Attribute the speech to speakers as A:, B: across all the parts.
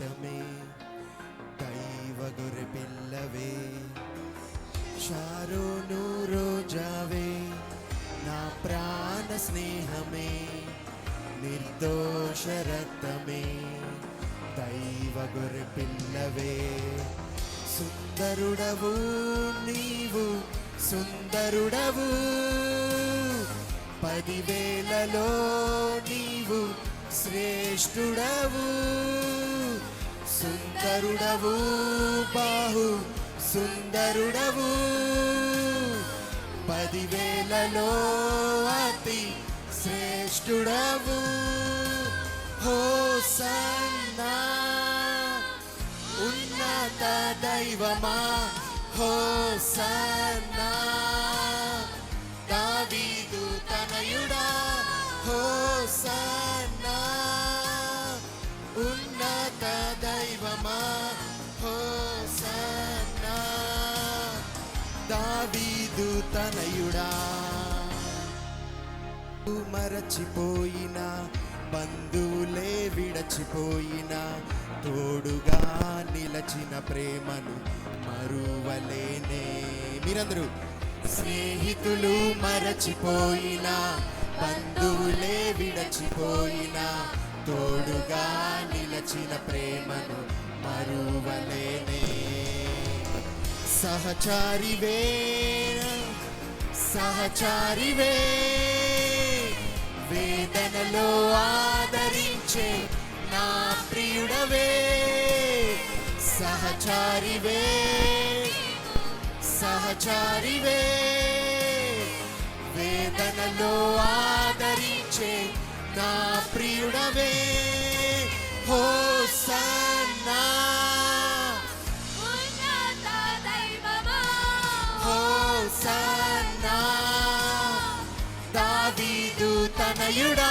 A: రక్తమే దైవ గురి పిల్లవే చారోను రోజావే నా ప్రాణ స్నేహమే నిర్దోష రక్తమే దైవ గురి పిల్లవే. సుందరుడవు నీవు సుందరుడవు పదివేలలో నీవు శ్రేష్ఠుడవు. సుందరుడవు బాహు సుందరుడవు. పదివేలలో అతి శ్రేష్ఠుడవు. హోసన్నా ఉన్నత దైవమా? హోసన్నా దావీదు తనయుడా? హోసన్నా దావీదు తనయుడా మరచిపోయిన బంధువులే విడచిపోయిన తోడుగా నిలచిన ప్రేమను మరువలేనే. మీరందరూ స్నేహితులు మరచిపోయిన బంధువులే విడచిపోయిన తోడుగా నిలచిన సహచారివే సహచారివే వేదనలో ఆదరించే నా ప్రియుడవే సహచారివే సహచారివే వేదనలో ఆదరించే నా ప్రియుడవే హో సా తనయుడా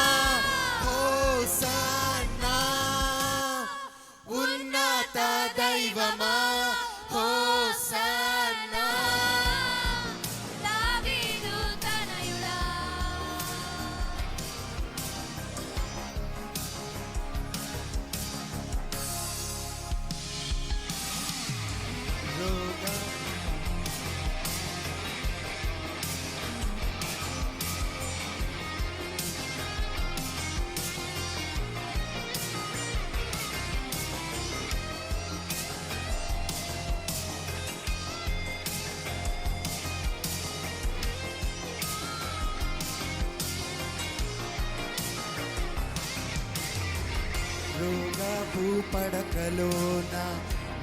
A: రోగపు పడకలోన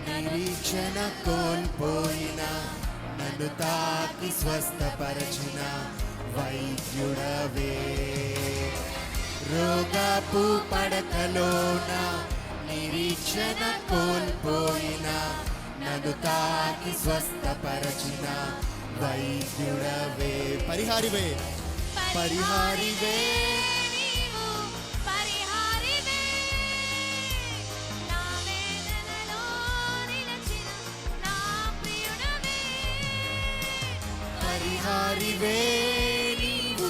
A: నిరీక్షణ కోల్పోయిన నన్ను తాకి స్వస్థపరచిన వైద్యుడవే. రోగపు పడకలోన నిరీక్షణ కోల్పోయిన నన్ను తాకి స్వస్థపరచిన వైద్యుడవే. పరిహారివే. పరిహారివే.
B: పరిహారివే
A: నీవు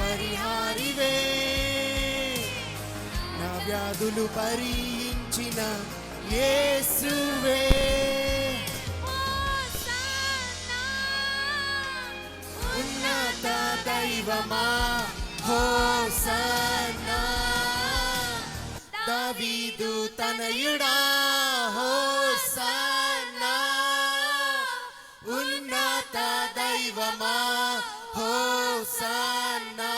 A: పరిహారివే. నా వ్యాధులు భరించిన యేసువే. ఉన్నత దైవమా? హోసన్నా దావీదు తనయుడా? హోసన్నా ఉన్నత దైవమా హోసన్నా